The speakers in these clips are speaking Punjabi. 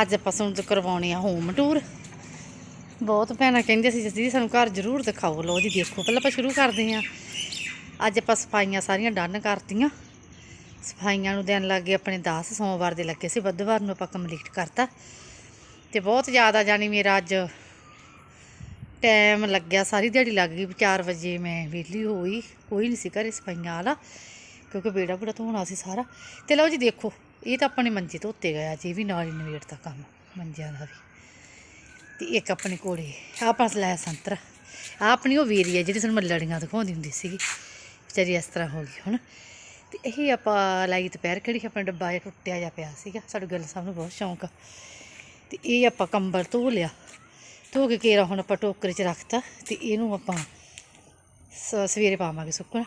ਅੱਜ ਆਪਾਂ ਤੁਹਾਨੂੰ ਕਰਵਾਉਣੇ ਆ ਹੋਮ ਟੂਰ ਬਹੁਤ ਭੈਣਾਂ ਕਹਿੰਦੇ ਸੀ ਜੀ ਸਾਨੂੰ ਘਰ ਜ਼ਰੂਰ ਦਿਖਾਓ। ਲਓ ਜੀ, ਦੇਖੋ, ਪਹਿਲਾਂ ਆਪਾਂ ਸ਼ੁਰੂ ਕਰਦੇ ਹਾਂ। ਅੱਜ ਆਪਾਂ ਸਫਾਈਆਂ ਸਾਰੀਆਂ ਡਨ ਕਰਤੀਆਂ। ਸਫਾਈਆਂ ਨੂੰ ਦੇਣ ਲੱਗ ਗਏ ਆਪਣੇ 10 ਸੋਮਵਾਰ ਦੇ ਲੱਗੇ ਸੀ, ਬੁੱਧਵਾਰ ਨੂੰ ਆਪਾਂ ਕੰਪਲੀਟ ਕਰਤਾ। ਤੇ ਬਹੁਤ ਜ਼ਿਆਦਾ ਜਾਣੀ ਮੇਰਾ ਅੱਜ ਟਾਈਮ ਲੱਗਿਆ, ਸਾਰੀ ਦਿਹਾੜੀ ਲੱਗ ਗਈ। 4 ਵਜੇ ਮੈਂ ਵਿਹਲੀ ਹੋਈ, ਕੋਈ ਨਹੀਂ ਸੀ ਘਰੇ ਸਫਾਈਆਂ ਵਾਲਾ, ਕਿਉਂਕਿ ਬੇੜਾ ਬੂੜਾ ਧੋਣਾ ਸੀ ਸਾਰਾ। ਤੇ ਲਓ ਜੀ, ਦੇਖੋ ਇਹ ਤਾਂ ਆਪਣੇ ਮੰਜੇ ਧੋਤੇ ਗਿਆ ਜੀ ਵੀ ਨਾਲ ਹੀ ਨਵੇੜਤਾ ਕੰਮ, ਮੰਜਿਆਂ ਦਾ ਵੀ। ਤੇ ਇੱਕ ਆਪਣੇ ਕੋੜੇ ਆਹ ਪਾਸ ਲਾਇਆ ਸੰਤਰਾ। ਆਹ ਆਪਣੀ ਉਹ ਵੀਰੀ ਹੈ ਜਿਹੜੀ ਸਾਨੂੰ ਲੜੀਆਂ ਦਿਖਾਉਂਦੀ ਹੁੰਦੀ ਸੀਗੀ। ਵਿਚਾਰੀ ਇਸ ਤਰ੍ਹਾਂ ਹੋ ਗਈ ਹੁਣ। ਤੇ ਇਹ ਆਪਾਂ ਲਾਈ ਦੁਪਹਿਰ ਕਿਹੜੀ ਆਪਣਾ ਡੱਬਾ ਜਿਹਾ ਟੁੱਟਿਆ ਜਾ ਪਿਆ ਸੀਗਾ। ਸਾਡੇ ਗੱਲ ਸਭ ਨੂੰ ਬਹੁਤ ਸ਼ੌਂਕ ਆ। ਤੇ ਇਹ ਆਪਾਂ ਕੰਬਲ ਧੋ ਲਿਆ। ਧੋ ਕੇ ਕੇਰਾ ਹੁਣ ਆਪਾਂ ਟੋਕਰੇ 'ਚ ਰੱਖਤਾ। ਤੇ ਇਹਨੂੰ ਆਪਾਂ ਸ- ਸਵੇਰੇ ਪਾਵਾਂਗੇ ਸੁੱਕਣਾ।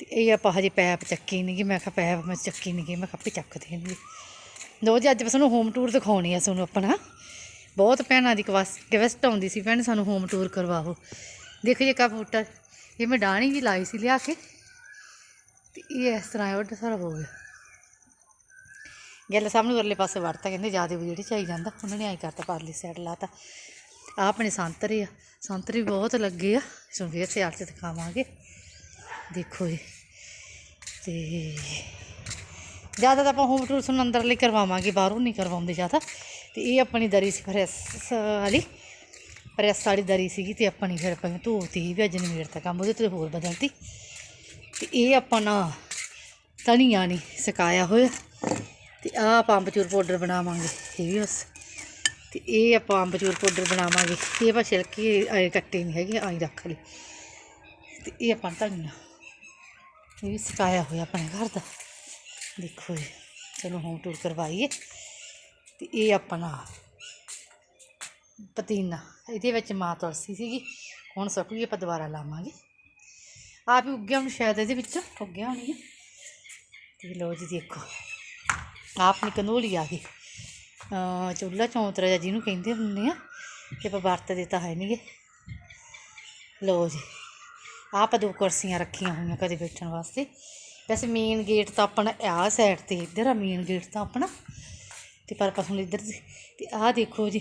ਤੇ ਇਹ ਆਪਾਂ ਹਜੇ ਪੈਪ ਚੱਕੀ ਨਹੀਂ ਗਈ ਮੈਂ ਕਿਹਾ ਪੈਪ ਮੈਂ ਚੱਕੀ ਨਹੀਂ ਗਈ ਮੈਂ ਕਿਹਾ ਆਪੇ ਚੱਕ ਦੇਣਗੇ ਲੋ ਜੀ, ਅੱਜ ਸਾਨੂੰ ਹੋਮ ਟੂਰ ਦਿਖਾਉਣੀ ਆ ਸਾਨੂੰ ਆਪਣਾ। ਬਹੁਤ ਭੈਣਾਂ ਦੀ ਰਿਕਵੈਸਟ ਆਉਂਦੀ ਸੀ, ਭੈਣ ਸਾਨੂੰ ਹੋਮ ਟੂਰ ਕਰਵਾਓ। ਦੇਖੋ ਜੇ ਕਾ ਬੂਟਾ, ਇਹ ਮੈਂ ਡਾਣੀ ਵੀ ਲਾਈ ਸੀ ਲਿਆ ਕੇ, ਤੇ ਇਹ ਇਸ ਤਰ੍ਹਾਂ ਉਹ ਸਾਰਾ ਹੋ ਗਿਆ। ਗੱਲ ਸਾਹਮਣੇ ਵਰਲੇ ਪਾਸੇ ਵੜਤਾ, ਕਹਿੰਦੇ ਜ਼ਿਆਦਾ ਵੀੜੀ ਚਾਈ ਜਾਂਦਾ ਉਹਨਾਂ ਨੇ ਆਈ ਕਰਤਾ, ਪਰਲੀ ਸਾਈਡ ਲਾਤਾ। ਆ ਆਪਣੇ ਸੰਤਰੇ ਆ, ਸੰਤਰੇ ਬਹੁਤ ਲੱਗੇ ਆ। ਸਾਨੂੰ ਫੇਰ ਸਿਆਲ ਚ ਦਿਖਾਵਾਂਗੇ। ਦੇਖੋ ਜੀ। ਤੇ ਜ਼ਿਆਦਾ ਤਾਂ ਆਪਾਂ ਹੋਮ ਟੂਰ ਅੰਦਰ ਲਈ ਕਰਵਾਵਾਂਗੇ, ਬਾਹਰੋਂ ਨਹੀਂ ਕਰਵਾਉਂਦੇ ਜ਼ਿਆਦਾ। ਤੇ ਇਹ ਆਪਣੀ ਦਰੀ ਸੀ, ਪ੍ਰੈਸ ਵਾਲੀ। ਪ੍ਰੈਸ ਵਾਲੀ ਦਰੀ ਸੀਗੀ ਤੇ ਆਪਣੀ ਫਿਰ ਆਪਾਂ ਧੋਤੀ ਵੀ ਅੱਜ ਨਵੇੜ ਤਾਂ ਕੰਮ ਉਹਦੇ ਤੇ ਹੋਰ ਬਦਲਤੀ। ਤੇ ਇਹ ਆਪਾਂ ਨਾ ਧਨੀਆ ਨਹੀਂ ਸਕਾਇਆ ਹੋਇਆ। ਤੇ ਆਹ ਆਪਾਂ ਅੰਬਚੂਰ ਪਾਊਡਰ ਬਣਾਵਾਂਗੇ, ਇਹ ਵੀ ਬਸ। ਤੇ ਇਹ ਆਪਾਂ ਅੰਬਚੂਰ ਪਾਊਡਰ ਬਣਾਵਾਂਗੇ। ਇਹ ਆਪਾਂ ਛਿਲਕੇ, ਆਏ ਕੱਟੇ ਨਹੀਂ ਹੈਗੇ ਆਈ ਰੱਖ ਲਈ ਤੇ ਇਹ ਆਪਾਂ ਧਨੀਆ। ਇਹ ਵੀ ਸੁਕਾਇਆ ਹੋਇਆ ਆਪਣੇ ਘਰ ਦਾ। ਦੇਖੋ ਜੀ, ਚਲੋ ਹੋਮ ਟੂਰ ਕਰਵਾਈਏ। ਤੇ ਇਹ ਆਪਣਾ ਪਤੀਨਾ, ਇਹਦੇ ਵਿੱਚ ਮਾਂ ਤੁਲਸੀ ਸੀਗੀ। ਹੁਣ ਸੁੱਕ ਆਪਾਂ ਦੁਬਾਰਾ ਲਾਵਾਂਗੇ। ਆਪ ਹੀ ਉੱਗਿਆ ਹੁਣ ਸ਼ਾਇਦ ਇਹਦੇ ਵਿੱਚ, ਉੱਗਿਆ ਹੋਣੀ ਹੈ ਤੇ ਲੋ ਜੀ ਦੇਖੋ ਆਪਣੀ ਕੰਦੋਲੀ ਆ ਗਈ। ਚੁੱਲ੍ਹਾ ਚੌਂਤਰਾ ਜਿਹਾ ਜਿਹਨੂੰ ਕਹਿੰਦੇ ਹੁੰਦੇ ਆ, ਤੇ ਆਪਾਂ ਵਰਤਦੇ ਤਾਂ ਹੈ ਨਹੀਂਗੇ ਲੋ ਜੀ। ਆਹ ਆਪਾਂ ਦੋ ਕੁਰਸੀਆਂ ਰੱਖੀਆਂ ਹੋਈਆਂ ਕਦੇ ਬੈਠਣ ਵਾਸਤੇ। ਵੈਸੇ ਮੇਨ ਗੇਟ ਤਾਂ ਆਪਣਾ ਆਹ ਸਾਈਡ ਤੇ, ਇੱਧਰ ਆ ਮੇਨ ਗੇਟ ਤਾਂ ਆਪਣਾ। ਤੇ ਪਰ ਆਪਾਂ ਹੁਣ ਇੱਧਰ ਦੀ- ਤੇ ਆਹ ਦੇਖੋ ਜੀ।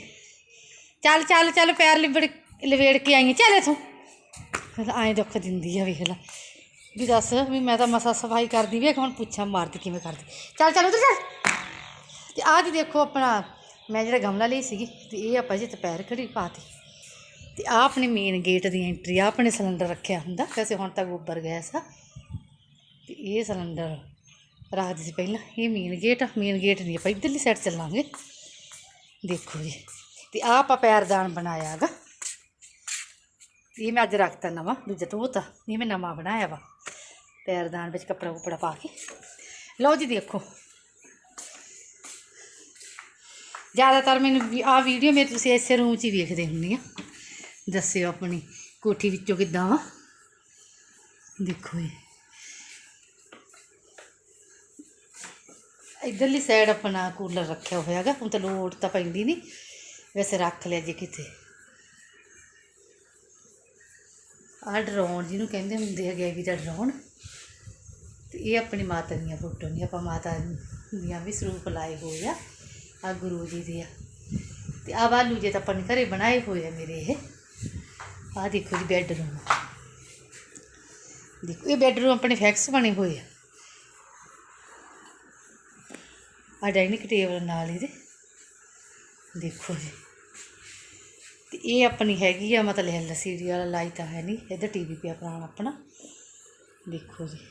ਚੱਲ ਚੱਲ ਚੱਲ, ਪੈਰ ਲਿਬੜ, ਲਵੇੜ ਕੇ ਆਈਆਂ ਚੱਲ ਇਥੋਂ। ਐਂ ਦੁੱਖ ਦਿੰਦੀ ਆ, ਵੇਖ ਲੈ। ਵੀ ਦੱਸ ਵੀ ਮੈਂ ਤਾਂ ਮਸਾ ਸਫ਼ਾਈ ਕਰਦੀ ਵੇਖ ਹੁਣ ਪੁੱਛਾਂ ਮਾਰਦੀ ਕਿਵੇਂ ਕਰਦੀ। ਚੱਲ ਚੱਲ, ਉਧਰ ਚੱਲ। ਤੇ ਆਹ ਜੀ ਦੇਖੋ ਆਪਣਾ, ਮੈਂ ਜਿਹੜਾ ਗਮਲਾ ਲਈ ਸੀਗੀ, ਤੇ ਇਹ ਆਪਾਂ ਜੀ ਦੁਪਹਿਰ ਖੜੀ ਪਾਤੀ ਤੇ ਆਹ ਆਪਣੇ ਮੇਨ ਗੇਟ ਦੀ ਐਂਟਰੀ ਆ, ਆਪਣੇ ਸਿਲੰਡਰ ਰੱਖਿਆ ਹੁੰਦਾ। ਵੈਸੇ ਹੁਣ ਤਾਂ ਗੋਬਰ ਗੈਸ ਆ। ਤੇ ਇਹ ਸਿਲੰਡਰ ਰੱਖਦੇ ਸੀ ਪਹਿਲਾਂ, ਇਹ ਮੇਨ ਗੇਟ ਆ। ਮੇਨ ਗੇਟ ਨਹੀਂ ਆਪਾਂ ਇੱਧਰਲੀ ਸਾਈਡ ਚੱਲਾਂਗੇ। ਦੇਖੋ ਜੀ। ਤੇ ਆਹ ਆਪਾਂ ਪੈਰਦਾਨ ਬਣਾਇਆ ਹੈਗਾ। ਇਹ ਮੈਂ ਅੱਜ ਰੱਖਤਾ ਨਵਾਂ ਦੂਜਾ ਧੋਤਾ ਇਹ ਮੈਂ ਨਵਾਂ ਬਣਾਇਆ ਵਾ। ਪੈਰਦਾਨ ਵਿੱਚ ਕੱਪੜਾ ਕੁਪੜਾ ਪਾ ਕੇ। ਲਓ ਜੀ ਦੇਖੋ। ਜ਼ਿਆਦਾਤਰ ਮੈਨੂੰ ਆ ਵੀਡੀਓ ਮੇਰੇ ਤੁਸੀਂ ਇਸੇ ਰੂਮ 'ਚ ਹੀ ਵੇਖਦੇ ਹੁੰਦੇ ਆ। ਦੱਸਿਓ ਆਪਣੀ ਕੋਠੀ ਵਿੱਚੋਂ ਕਿੱਦਾਂ ਵਾ? ਦੇਖੋ ਜੀ ਇਧਰਲੀ ਸਾਈਡ ਆਪਣਾ ਕੂਲਰ ਰੱਖਿਆ ਹੋਇਆ ਹੈਗਾ ਹੁਣ ਤਾਂ ਲੋੜ ਤਾਂ ਪੈਂਦੀ ਨਹੀਂ ਵੈਸੇ ਰੱਖ ਲਿਆ ਜੇ ਕਿਤੇ। ਆਹ ਡਰੋਨ ਜਿਹਨੂੰ ਕਹਿੰਦੇ ਹੁੰਦੇ ਹੈਗੇ ਵੀ ਦਾ ਡਰੋਨ ਤੇ ਇਹ ਆਪਣੀ ਮਾਤਾ ਦੀਆਂ ਫੋਟੋ ਨੇ, ਆਪਾਂ ਮਾਤਾ ਦੀਆਂ ਵੀ ਸਰੂਪ ਲਾਏ ਹੋਏ ਆ ਆ ਗੁਰੂ ਜੀ ਦੇ ਆ। ਤੇ ਆ ਬਾਲੂ ਜੇ ਤਾਂ ਆਪਾਂ ਨੇ ਘਰੇ ਬਣਾਏ ਹੋਏ ਆ ਮੇਰੇ ਇਹ। ਆ ਦੇਖੋ ਜੀ ਬੈੱਡਰੂਮ ਦੇਖੋ, ਇਹ ਬੈੱਡਰੂਮ ਆਪਣੇ ਫੈਕਸ ਬਣੇ ਹੋਏ ਆ। ਆ ਡਾਈਨਿੰਗ ਟੇਬਲ ਨਾਲ ਇਹਦੇ। ਦੇਖੋ ਜੀ। ਤੇ ਇਹ ਆਪਣੀ ਹੈਗੀ ਆ, ਮਤਲਬ ਐਲ ਸੀਡੀ ਵਾਲਾ ਲਾਈ ਤਾਂ ਹੈ ਨਹੀਂ ਇੱਧਰ ਟੀਵੀ ਪਿਆ ਪੁਰਾਣਾ ਆਪਣਾ। ਦੇਖੋ ਜੀ।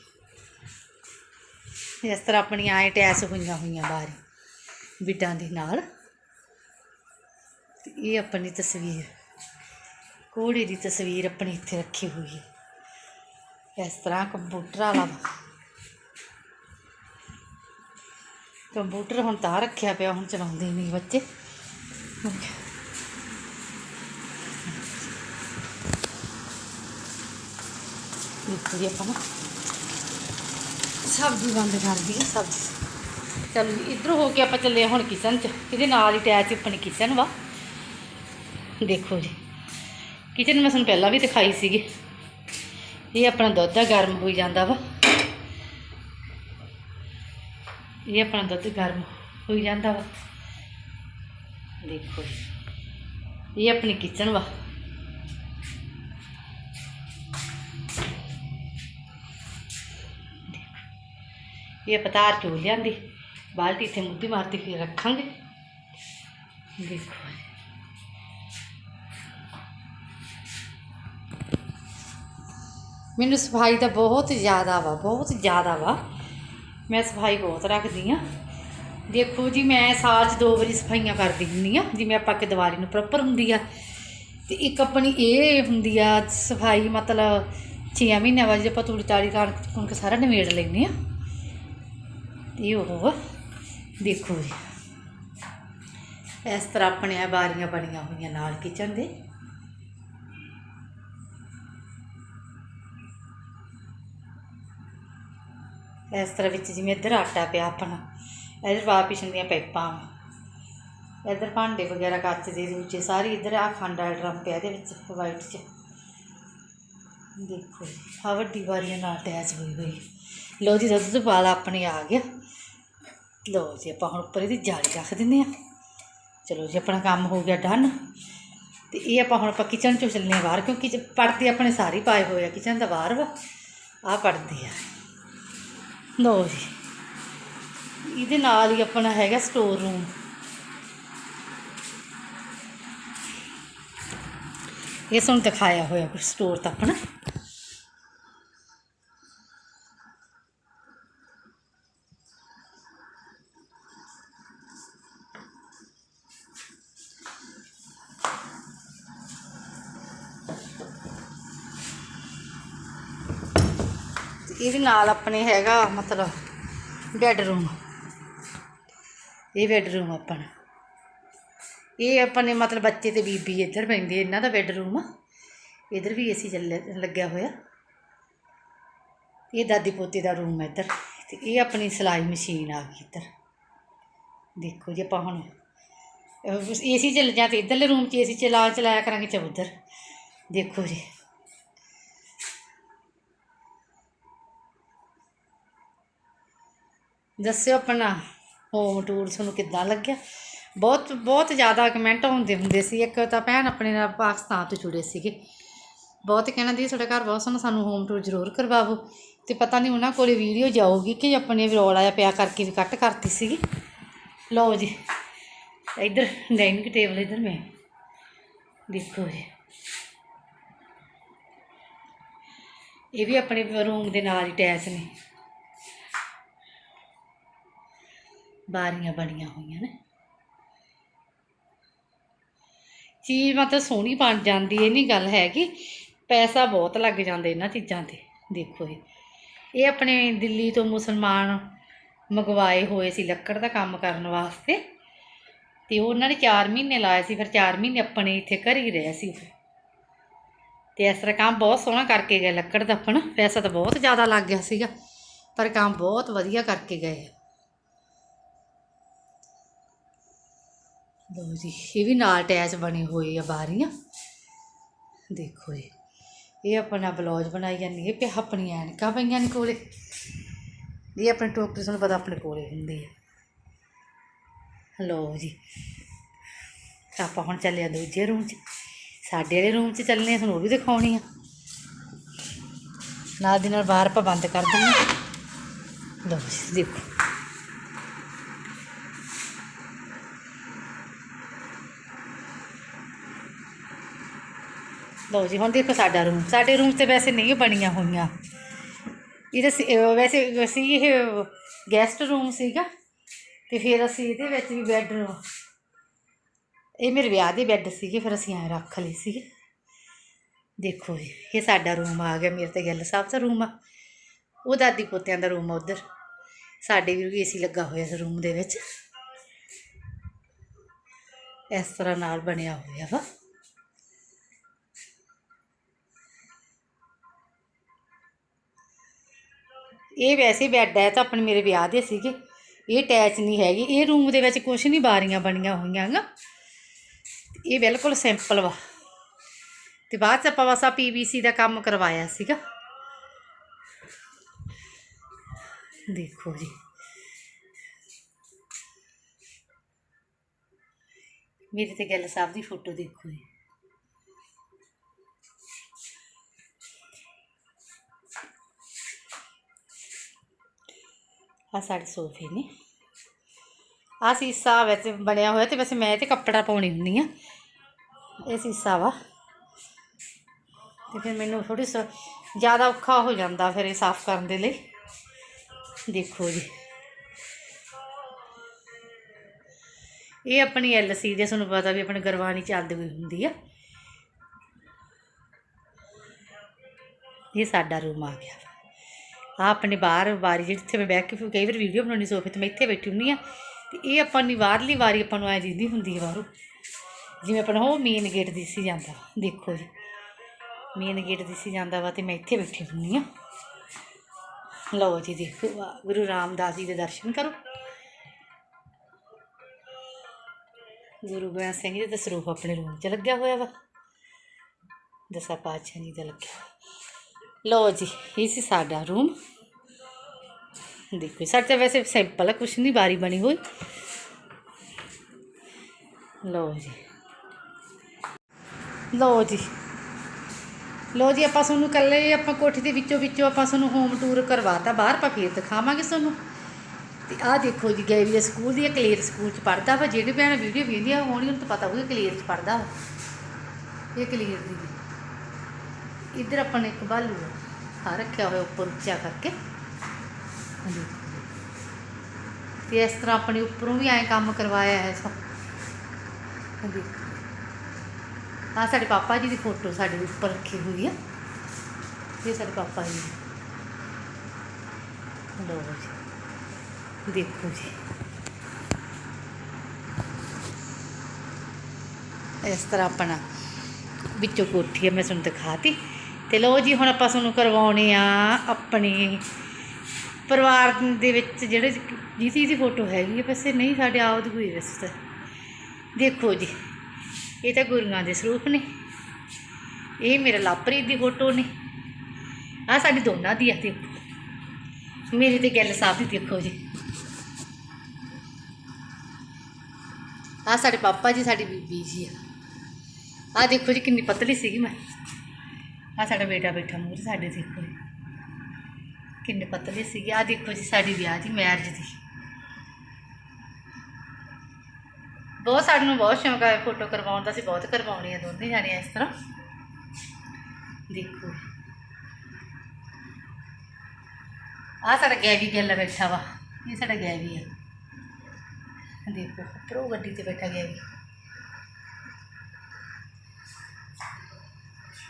ਇਸ ਤਰ੍ਹਾਂ ਆਪਣੀਆਂ ਐ ਟੈਸ ਹੋਈਆਂ ਹੋਈਆਂ ਬਾਹਰ ਬਿੱਟਾਂ ਦੇ ਨਾਲ। ਤੇ ਇਹ ਆਪਣੀ ਤਸਵੀਰ। ਘੋੜੇ ਦੀ ਤਸਵੀਰ ਆਪਣੀ ਇੱਥੇ ਰੱਖੀ ਹੋਈ ਹੈ। ਇਸ ਤਰ੍ਹਾਂ ਕੰਪਿਊਟਰ ਵਾਲਾ ਕੰਪਿਊਟਰ ਹੁਣ ਤਾਂ ਰੱਖਿਆ ਪਿਆ, ਹੁਣ ਚਲਾਉਂਦੇ ਨਹੀਂ ਬੱਚੇ। ਦੇਖੋ ਜੀ ਆਪਾਂ ਨਾ। ਸਬਜ਼ੀ ਬੰਦ ਕਰ ਦਈਏ ਸਬਜ਼ੀ। ਚਲੋ ਜੀ, ਇੱਧਰੋਂ ਹੋ ਕੇ ਆਪਾਂ ਚੱਲੇ ਹੁਣ ਕਿਚਨ 'ਚ। ਇਹਦੇ ਨਾਲ ਹੀ ਅਟੈਚ ਆਪਣੀ ਕਿਚਨ ਵਾ। ਦੇਖੋ ਜੀ। ਕਿਚਨ ਮੈਂ ਤੁਹਾਨੂੰ ਪਹਿਲਾਂ ਵੀ ਦਿਖਾਈ ਸੀਗੀ। ਇਹ ਆਪਣਾ ਦੁੱਧ ਆ, ਗਰਮ ਹੋਈ ਜਾਂਦਾ ਵਾ। ਇਹ ਆਪਣਾ ਦੁੱਧ ਗਰਮ ਹੋਈ ਜਾਂਦਾ ਵਾ। ਦੇਖੋ ਜੀ। ਇਹ ਆਪਣੀ ਕਿਚਨ ਵਾ। ਇਹ ਪਤਾਰ ਚੋ ਲਿਆਂਦੀ, ਬਾਲਟੀ ਇੱਥੇ ਮੁੱਦੀ ਮਾਰਤੀ, ਫਿਰ ਰੱਖਾਂਗੇ। ਦੇਖੋ ਮੈਨੂੰ ਸਫ਼ਾਈ ਦਾ ਬਹੁਤ ਜ਼ਿਆਦਾ ਵਾ, ਬਹੁਤ ਜ਼ਿਆਦਾ ਵਾ। ਮੈਂ ਸਫ਼ਾਈ ਬਹੁਤ ਰੱਖਦੀ ਆ ਦੇਖੋ ਜੀ, ਮੈਂ ਸਾਲ 'ਚ ਦੋ ਵਾਰੀ ਸਫਾਈਆਂ ਕਰਦੀ ਹੁੰਦੀ ਆ ਜਿਵੇਂ ਆਪਾਂ ਕਿ ਦੀਵਾਲੀ ਨੂੰ ਪ੍ਰੋਪਰ ਹੁੰਦੀ ਆ, ਤੇ ਇੱਕ ਆਪਣੀ ਇਹ ਹੁੰਦੀ ਆ, ਸਫ਼ਾਈ ਮਤਲਬ 6 ਮਹੀਨਿਆਂ ਬਾਅਦ ਜੇ ਆਪਾਂ ਤੂੜੀ ਤਾੜੀ ਕਣਕ ਕੁਣਕ ਸਾਰਾ ਨਿਬੇੜ ਲੈਂਦੇ ਆ ਇਹ ਉਹ ਵਾ। ਦੇਖੋ ਜੀ। ਇਸ ਤਰ੍ਹਾਂ ਆਪਣੀਆਂ ਆ ਬਾਰੀਆਂ ਬਣੀਆਂ ਹੋਈਆਂ ਨਾਲ ਕਿਚਨ ਦੇ। ਇਸ ਤਰ੍ਹਾਂ ਵਿੱਚ ਜਿਵੇਂ ਇੱਧਰ ਆਟਾ ਪਿਆ ਆਪਣਾ, ਇੱਧਰ ਵਾਪਿਸ਼ਨ ਦੀਆਂ ਪਾਈਪਾਂ ਵਾਂ। ਇੱਧਰ ਭਾਂਡੇ ਵਗੈਰਾ ਕੱਚ ਦੇ ਦੂਜੇ ਸਾਰੇ ਇੱਧਰ ਆ ਖੰਡ ਵਾਲਾ ਡਰਮ ਪਿਆ ਇਹਦੇ ਵਿੱਚ ਵਾਈਟ 'ਚ। ਦੇਖੋ ਜੀ, ਆਹ ਵੱਡੀ ਵਾਰੀਆਂ ਨਾਲ ਅਟੈਚ ਹੋਈ ਹੋਈ। ਲੋ ਜੀ, ਦੁੱਧ ਤੋਂ ਵਾਲਾ ਆਪਣੇ ਆ ਗਿਆ। ਲੋ ਜੀ, ਆਪਾਂ ਹੁਣ ਉੱਪਰ ਇਹਦੀ ਜਾਲੀ ਰੱਖ ਦਿੰਦੇ ਆ ਚਲੋ ਜੀ, ਆਪਣਾ ਕੰਮ ਹੋ ਗਿਆ ਡਨ ਤੇ ਇਹ ਆਪਾਂ ਹੁਣ ਆਪਾਂ ਕਿਚਨ ਚੋਂ ਚੱਲਨੇ ਬਾਹਰ, ਕਿਉਂਕਿ ਚ- ਆਪਣੇ ਸਾਰੇ ਪਾਏ ਹੋਏ ਆ ਕਿਚਨ ਦਾ ਬਾਹਰ ਵਾ। ਆ ਪਰਦੇ ਆ। ਲੋ ਜੀ। ਇਹਦੇ ਨਾਲ ਹੀ ਆਪਣਾ ਹੈਗਾ ਸਟੋਰ ਰੂਮ ਇਹ ਸਾਨੂੰ ਦਿਖਾਇਆ ਹੋਇਆ ਕੁਝ ਸਟੋਰ ਤਾਂ ਆਪਣਾ ਇਹਦੇ ਨਾਲ ਆਪਣੇ ਹੈਗਾ, ਮਤਲਬ ਬੈੱਡਰੂਮ ਇਹ ਬੈੱਡਰੂਮ ਆਪਣਾ। ਇਹ ਆਪਣੇ ਮਤਲਬ ਬੱਚੇ ਤੇ ਬੀਬੀ ਇੱਧਰ ਪੈਂਦੇ ਇਹਨਾਂ ਦਾ ਬੈੱਡਰੂਮ ਇੱਧਰ ਵੀ ਏਸੀ ਚੱਲਿਆ ਲੱਗਿਆ ਹੋਇਆ। ਇਹ ਦਾਦੀ ਪੋਤੇ ਦਾ ਰੂਮ ਹੈ ਇੱਧਰ। ਤੇ ਇਹ ਆਪਣੀ ਸਿਲਾਈ ਮਸ਼ੀਨ ਆ ਗਈ ਇੱਧਰ। ਦੇਖੋ ਜੀ ਆਪਾਂ ਹੁਣ ਏਸੀ ਚੱਲ ਜਾਂ ਤੇ ਇੱਧਰਲੇ ਰੂਮ 'ਚ ਏਸੀ ਚਲਾ, ਚਲਾਇਆ ਕਰਾਂਗੇ ਚ ਉੱਧਰ ਦੇਖੋ ਜੀ। ਦੱਸਿਓ ਆਪਣਾ ਹੋਮ ਟੂਰ ਤੁਹਾਨੂੰ ਕਿੱਦਾਂ ਲੱਗਿਆ? ਬਹੁਤ ਬਹੁਤ ਜ਼ਿਆਦਾ ਕਮੈਂਟ ਹੁੰਦੇ ਹੁੰਦੇ ਸੀ। ਇੱਕ ਤਾਂ ਭੈਣ ਆਪਣੇ ਨਾਲ ਪਾਕਿਸਤਾਨ ਤੋਂ ਜੁੜੇ ਸੀਗੇ। ਬਹੁਤ ਕਹਿਣਾ ਦੀ ਤੁਹਾਡਾ ਘਰ ਬਹੁਤ ਸੋਹਣਾ, ਸਾਨੂੰ ਹੋਮ ਟੂਰ ਜ਼ਰੂਰ ਕਰਵਾਵੋ। ਤੇ ਪਤਾ ਨਹੀਂ ਉਹਨਾਂ ਕੋਲੇ ਵੀਡੀਓ ਜਾਊਗੀ ਕਿ ਆਪਣੇ ਰੌਲਾ ਜਿਹਾ ਪਿਆ ਕਰਕੇ ਵੀ ਕੱਟ ਕਰਤੀ ਸੀਗੀ। ਲਓ ਜੀ, ਇੱਧਰ ਡਾਈਨਿੰਗ ਟੇਬਲ ਇੱਧਰ ਮੈਂ ਦੇਖੋ ਜੀ। ਇਹ ਵੀ ਆਪਣੇ ਰੂਮ ਦੇ ਨਾਲ ਹੀ ਅਟੈਚ ਨੇ। ਬਾਰੀਆਂ ਬਣੀਆਂ ਹੋਈਆਂ ਨੇ। ਚੀਜ਼ ਮਤਲਬ ਸੋਹਣੀ ਬਣ ਜਾਂਦੀ, ਇਹ ਨਹੀਂ ਗੱਲ ਹੈਗੀ। ਪੈਸਾ ਬਹੁਤ ਲੱਗ ਜਾਂਦਾ ਇਹਨਾਂ ਚੀਜ਼ਾਂ ਤੇ, ਦੇਖੋ ਇਹ। ਇਹ ਆਪਣੇ ਦਿੱਲੀ ਤੋਂ ਮੁਸਲਮਾਨ ਮੰਗਵਾਏ ਹੋਏ ਸੀ ਲੱਕੜ ਦਾ ਕੰਮ ਕਰਨ ਵਾਸਤੇ। ਤੇ ਉਹਨਾਂ ਨੇ 4 ਮਹੀਨੇ ਲਾਏ ਸੀ, ਫਿਰ 4 ਮਹੀਨੇ ਆਪਣੇ ਇੱਥੇ ਘਰ ਹੀ ਰਹੇ ਸੀ ਉਹ। ਤੇ ਇਸ ਤਰ੍ਹਾਂ ਕੰਮ ਬਹੁਤ ਸੋਹਣਾ ਕਰਕੇ ਗਏ, ਲੱਕੜ ਦਾ ਆਪਣਾ। ਪੈਸਾ ਤਾਂ ਬਹੁਤ ਜ਼ਿਆਦਾ ਲੱਗ ਗਿਆ ਸੀਗਾ, ਪਰ ਕੰਮ ਬਹੁਤ ਵਧੀਆ ਕਰਕੇ ਗਏ। ਲਓ ਜੀ, ਇਹ ਵੀ ਨਾਲ ਅਟੈਚ ਬਣੇ ਹੋਏ ਆ ਬਾਰੀਆਂ ਦੇਖੋ ਜੀ ਇਹ ਆਪਣਾ ਬਲੌਜ ਬਣਾਈ ਜਾਂਦੀ ਹੈ ਪਿਆ ਆਪਣੀਆਂ ਐਨਕਾਂ ਪਈਆਂ ਨੇ ਕੋਲੇ। ਇਹ ਆਪਣੇ ਟੋਕਰੀ ਤੁਹਾਨੂੰ ਪਤਾ ਆਪਣੇ ਕੋਲੇ ਹੁੰਦੀ ਹੈ ਲਓ ਜੀ, ਆਪਾਂ ਹੁਣ ਚੱਲੇ ਆ ਦੂਜੇ ਰੂਮ 'ਚ। ਸਾਡੇ ਵਾਲੇ ਰੂਮ 'ਚ ਚੱਲਨੇ ਆ, ਤੁਹਾਨੂੰ ਉਹ ਵੀ ਦਿਖਾਉਣੀ ਆ। ਨਾਲ ਦੀ ਨਾਲ ਬਾਹਰ ਆਪਾਂ ਬੰਦ ਕਰ ਦਿੰਦੇ ਲਓ ਜੀ, ਦੇਖੋ। ਲਓ ਜੀ, ਹੁਣ ਦੇਖੋ ਸਾਡਾ ਰੂਮ ਸਾਡੇ ਰੂਮ ਤੇ ਵੈਸੇ ਨਹੀਂ ਬਣੀਆਂ ਹੋਈਆਂ। ਇਹਦੇ ਸੀ- ਵੈਸੇ ਸੀ ਇਹ ਗੈਸਟ ਰੂਮ ਸੀਗਾ, ਤੇ ਫਿਰ ਅਸੀਂ ਇਹਦੇ ਵਿੱਚ ਵੀ ਬੈੱਡ ਇਹ ਮੇਰੇ ਵਿਆਹ ਦੇ ਬੈੱਡ ਸੀਗੇ, ਫਿਰ ਅਸੀਂ ਐ ਰੱਖ ਲਏ ਸੀਗੇ। ਦੇਖੋ ਜੀ, ਇਹ ਸਾਡਾ ਰੂਮ ਆ ਗਿਆ, ਮੇਰੇ ਤੇ ਗੱਲ ਸਾਹਿਬ ਦਾ ਰੂਮ ਆ। ਉਹ ਦਾਦੀ ਪੋਤਿਆਂ ਦਾ ਰੂਮ ਆ ਉਧਰ। ਸਾਡੇ ਵੀ ਏਸੀ ਲੱਗਾ ਹੋਇਆ ਇਸ ਰੂਮ ਦੇ ਵਿੱਚ। ਇਸ ਤਰ੍ਹਾਂ ਨਾਲ ਬਣਿਆ ਹੋਇਆ ਵਾ। ਇਹ ਵੈਸੇ ਬੈੱਡ ਹੈ ਤਾਂ ਆਪਣੇ ਮੇਰੇ ਵਿਆਹ ਦੇ ਸੀਗੇ। ਇਹ ਅਟੈਚ ਨਹੀਂ ਹੈਗੀ। ਇਹ ਰੂਮ ਦੇ ਵਿੱਚ ਕੁਝ ਨਹੀਂ ਬਾਰੀਆਂ ਬਣੀਆਂ ਹੋਈਆਂ ਗਾ। ਇਹ ਬਿਲਕੁਲ ਸਿੰਪਲ ਵਾ। ਤੇ ਬਾਅਦ ਚ ਆਪਾਂ ਬਸ ਆ ਪੀਵੀਸੀ ਦਾ ਕੰਮ ਕਰਵਾਇਆ ਸੀਗਾ। ਦੇਖੋ ਜੀ। ਮੇਰੇ ਤੇ ਗੱਲ ਸਾਹਿਬ ਦੀ ਫੋਟੋ ਦੇਖੋ ਜੀ। ਆ ਸਾਡੇ ਸੋਫੇ ਨੇ। ਆ ਸੀਸਾ ਵੈਸੇ ਬਣਿਆ ਹੋਇਆ ਤੇ ਵੈਸੇ ਮੈਂ ਤੇ ਕੱਪੜਾ ਪਾਉਣੀ ਹੁੰਦੀ ਆ। ਇਹ ਸੀਸਾ ਵਾ। ਤੇ ਫਿਰ ਮੈਨੂੰ ਥੋੜੀ ਜ਼ਿਆਦਾ ਔਖਾ ਹੋ ਜਾਂਦਾ ਫਿਰ ਇਹ ਸਾਫ਼ ਕਰਨ ਦੇ ਲਈ। ਦੇਖੋ ਜੀ। ਇਹ ਆਪਣੀ ਐਲਸੀ ਦੇ, ਤੁਹਾਨੂੰ ਪਤਾ ਵੀ ਆਪਣੀ ਗਰਵਾਨੀ ਚੱਲਦੀ ਹੋਈ ਹੁੰਦੀ ਆ। ਇਹ ਸਾਡਾ ਰੂਮ ਆ ਗਿਆ। ਆ ਆਪਣੇ ਬਾਹਰ ਵਾਰੀ ਜਿੱਥੇ ਮੈਂ ਬੈਠ ਕੇ ਫਿਰ ਕਈ ਵਾਰ ਵੀਡੀਓ ਬਣਾਉਣੀ ਸੋਫੇ ਤੇ ਮੈਂ ਇੱਥੇ ਬੈਠੀ ਹੁੰਦੀ ਆ ਤੇ ਇਹ ਆਪਾਂ ਨੂੰ ਬਾਹਰਲੀ ਵਾਰੀ ਆਪਾਂ ਨੂੰ ਐ ਦਿੰਦੀ ਹੁੰਦੀ ਹੈ ਬਾਹਰੋਂ। ਜਿਵੇਂ ਆਪਣਾ ਉਹ ਮੇਨ ਗੇਟ ਦਿਸੀ ਜਾਂਦਾ ਵਾ। ਦੇਖੋ ਜੀ। ਮੇਨ ਗੇਟ ਦਿਸੀ ਜਾਂਦਾ ਵਾ ਤੇ ਮੈਂ ਇੱਥੇ ਬੈਠੀ ਹੁੰਦੀ ਆ ਲਓ ਜੀ ਦੇਖੋ ਵਾਹ, ਗੁਰੂ ਰਾਮਦਾਸ ਜੀ ਦੇ ਦਰਸ਼ਨ ਕਰੋ। ਗੁਰੂ ਗੋਬਿੰਦ ਸਿੰਘ ਜੀ ਦਾ ਸਰੂਪ ਆਪਣੇ ਰੂਮ 'ਚ ਲੱਗਿਆ ਹੋਇਆ ਵਾ। ਦਸਾ ਪਾਤਸ਼ਾਹ ਜੀ ਦਾ ਲੱਗਿਆ। ਹੋਇਆ। ਲਓ ਜੀ, ਇਹ ਸੀ ਸਾਡਾ ਰੂਮ ਦੇਖੋ ਸਾਡੇ ਤਾਂ ਵੈਸੇ ਸਿੰਪਲ ਹੈ ਕੁਛ ਨਹੀਂ ਬਾਰੀ ਬਣੀ ਹੋਈ। ਲਓ ਜੀ। ਲਓ ਜੀ। ਲਓ ਜੀ, ਆਪਾਂ ਤੁਹਾਨੂੰ ਕੱਲੇ ਆਪਾਂ ਕੋਠੀ ਦੇ ਵਿੱਚੋਂ ਵਿੱਚੋਂ ਆਪਾਂ ਤੁਹਾਨੂੰ ਹੋਮ ਟੂਰ ਕਰਵਾਤਾ, ਬਾਹਰ ਆਪਾਂ ਫੇਰ ਦਿਖਾਵਾਂਗੇ ਤੁਹਾਨੂੰ। ਤੇ ਆਹ ਦੇਖੋ ਜੀ ਗਏ ਵੀ ਸਕੂਲ ਦੀ ਕਲੀਅਰ ਸਕੂਲ ਚ ਪੜਦਾ ਵਾ, ਜਿਹੜੇ ਭੈਣ ਵੀਡੀਓ ਵੇਖਦੀ ਆ ਹੋਣੀ ਉਹਨੂੰ ਤਾਂ ਪਤਾ ਹੋਊਗਾ ਕਲੀਅਰ ਚ ਪੜਦਾ ਵਾ। ਇਹ ਕਲੀਅਰ ਦੀ। ਜੀ। ਇੱਧਰ ਆਪਾਂ ਨੇ ਇੱਕ ਬਾਲੂ ਆ। ਰੱਖਿਆ ਹੋਇਆ ਉੱਪਰ ਉੱਚਾ ਕਰਕੇ। ਆਹ ਤੇ ਇਸ ਤਰ੍ਹਾਂ ਆਪਣੇ ਉੱਪਰੋਂ ਵੀ ਐਂ ਕੰਮ ਕਰਵਾਇਆ ਹੈ ਸਭ। ਆਹ ਆ ਸਾਡੇ ਪਾਪਾ ਜੀ ਦੀ ਫੋਟੋ ਸਾਡੇ ਉੱਪਰ ਰੱਖੀ ਹੋਈ ਆ। ਇਹ ਸਾਡੇ ਪਾਪਾ ਜੀ ਲੋ ਜੀ। ਦੇਖੋ ਜੀ। ਇਸ ਤਰ੍ਹਾਂ ਆਪਣਾ ਵਿੱਚੋਂ ਕੋਠੀ ਹੈ ਮੈਂ ਤੁਹਾਨੂੰ ਦਿਖਾਤੀ। ਤੇ ਲਓ ਜੀ, ਹੁਣ ਆਪਾਂ ਤੁਹਾਨੂੰ ਕਰਵਾਉਣੇ ਆ ਆਪਣੇ ਪਰਿਵਾਰ ਦੇ ਵਿੱਚ ਜਿਹੜੇ ਜਿਹਦੀ ਦੀ ਫੋਟੋ ਹੈਗੀ ਹੈ ਵੈਸੇ ਨਹੀਂ, ਸਾਡੇ ਆਪ ਦੀ ਹੋਈ ਵੈਸੇ ਦੇਖੋ ਜੀ, ਇਹ ਤਾਂ ਗੁਰੂਆਂ ਦੇ ਸਰੂਪ ਨੇ। ਇਹ ਮੇਰਾ ਲਾਪਰੀ ਦੀ ਫੋਟੋ ਨੇ। ਆ ਸਾਡੀ ਦੋਨਾਂ ਦੀ ਆ, ਦੇਖੋ। ਮੇਰੀ ਤੇ ਗੱਲ ਸਾਫ਼ ਹੀ ਦੇਖੋ ਜੀ। ਆ ਸਾਡੇ ਪਾਪਾ ਜੀ, ਸਾਡੀ ਬੀਬੀ ਜੀ ਆ। ਆ ਦੇਖੋ ਜੀ, ਕਿੰਨੀ ਪਤਲੀ ਸੀਗੀ ਮੈਂ। ਆ ਸਾਡਾ ਬੇਟਾ ਬੈਠਾ ਮੂਹਰੇ, ਸਾਡੇ ਦੇਖੋ। ਜੀ ਕਿੰਨੇ ਪਤਲੇ ਸੀਗੇ। ਆ ਦੇਖੋ ਜੀ, ਸਾਡੀ ਵਿਆਹ ਦੀ ਮੈਰਿਜ ਦੀ। ਬਹੁਤ ਸਾਨੂੰ ਬਹੁਤ ਸ਼ੌਂਕ ਹੈ ਫੋਟੋ ਕਰਵਾਉਣ ਦਾ। ਅਸੀਂ ਬਹੁਤ ਕਰਵਾਉਣੀ ਆ, ਦੋਨੇ ਜਾਣੇ ਇਸ ਤਰ੍ਹਾਂ। ਦੇਖੋ। ਆ ਸਾਡਾ ਗੈਵੀ ਗੱਲ ਬੈਠਾ ਵਾ। ਇਹ ਸਾਡਾ ਗੈਵੀ ਆ। ਦੇਖੋ ਪ੍ਰੋ ਗੱਡੀ ਤੇ ਬੈਠਾ ਗੈਵੀ।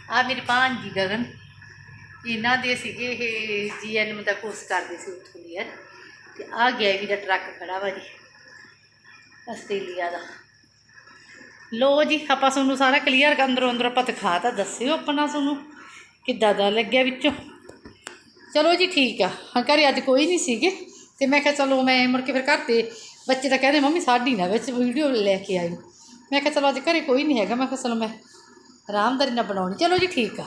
ਆ ਮੇਰੀ ਭਾਂਜੀ ਗਗਨ, ਇਹਨਾਂ ਦੇ ਸੀਗੇ ਇਹ ਜੀਐਨਐਮ ਦਾ ਕੋਰਸ ਕਰਦੇ ਸੀ ਉੱਥੋਂ ਦੀ, ਯਾਰ। ਤੇ ਆ ਵੀ ਦਾ ਟਰੱਕ ਖੜਾ ਵਾ ਜੀ, ਆਸਟ੍ਰੇਲੀਆ ਦਾ। ਲੋ ਜੀ, ਆਪਾਂ ਤੁਹਾਨੂੰ ਸਾਰਾ ਕਲੀਅਰ ਅੰਦਰੋਂ ਅੰਦਰੋਂ ਆਪਾਂ ਦਿਖਾਤਾ ਦੱਸਿਓ ਆਪਣਾ ਤੁਹਾਨੂੰ, ਕਿੱਦਾਂ ਦਾ ਲੱਗਿਆ ਵਿੱਚੋਂ। ਚਲੋ ਜੀ, ਠੀਕ ਆ। ਹਾਂ, ਘਰੇ ਅੱਜ ਕੋਈ ਨਹੀਂ ਸੀਗੇ, ਤੇ ਮੈਂ ਕਿਹਾ ਚਲੋ ਮੈਂ ਮੁੜ ਕੇ ਫਿਰ ਘਰ ਤੇ ਬੱਚੇ ਤਾਂ ਕਹਿੰਦੇ ਮੰਮੀ ਸਾਡੀ ਨਾ ਵਿੱਚ ਵੀਡੀਓ ਲੈ ਕੇ ਆਈ ਮੈਂ ਕਿਹਾ ਚਲੋ ਅੱਜ ਘਰੇ ਕੋਈ ਨਹੀਂ ਹੈਗਾ, ਮੈਂ ਕਿਹਾ ਚਲੋ ਮੈਂ ਆਰਾਮਦਾਰੀ ਨਾਲ ਬਣਾਉਣੀ। ਚਲੋ ਜੀ ਠੀਕ ਆ।